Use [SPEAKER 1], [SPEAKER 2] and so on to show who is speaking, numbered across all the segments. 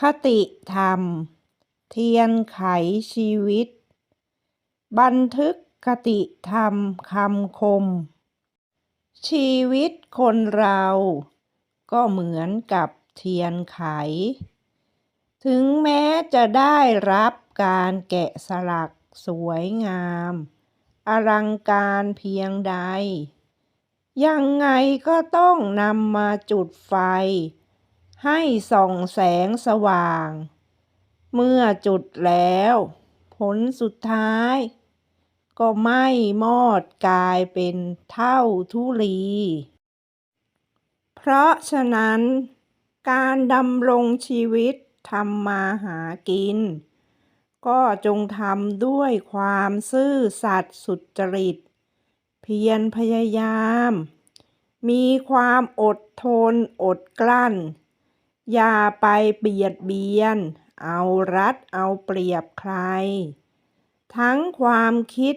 [SPEAKER 1] คติธรรม เทียนไขชีวิต บันทึกคติธรรมคำคม ชีวิตคนเรา ก็เหมือนกับเทียนไข ถึงแม้จะได้รับการแกะสลักสวยงาม อลังการเพียงใด ยังไงก็ต้องนำมาจุดไฟ ให้ส่องแสงสว่าง เมื่อจุดแล้ว ผลสุดท้าย ก็ไม้มอดกลายเป็นเท่าทุลี เพราะฉะนั้น การดำรงชีวิตทำมาหากิน ก็จงทำด้วยความซื่อสัตย์สุจริต เพียรพยายาม มีความอดทนอดกลั้น อย่าไปเบียดเบียน เอารัดเอาเปรียบใคร ทั้งความคิด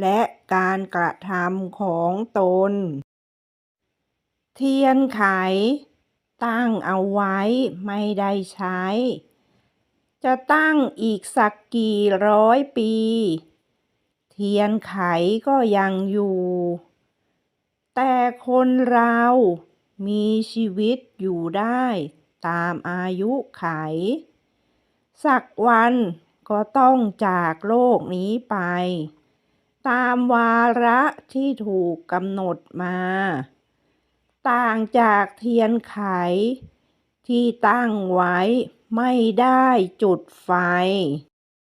[SPEAKER 1] และการกระทำของตน เทียนไข ตั้งเอาไว้ไม่ได้ใช้ จะตั้งอีกสักกี่ร้อยปี เทียนไขก็ยังอยู่ แต่คนเรามีชีวิตอยู่ได้ ตามอายุไข สักวันก็ต้องจากโลกนี้ไป ตามวาระที่ถูกกำหนดมา ต่างจากเทียนไข ที่ตั้งไว้ไม่ได้จุดไฟ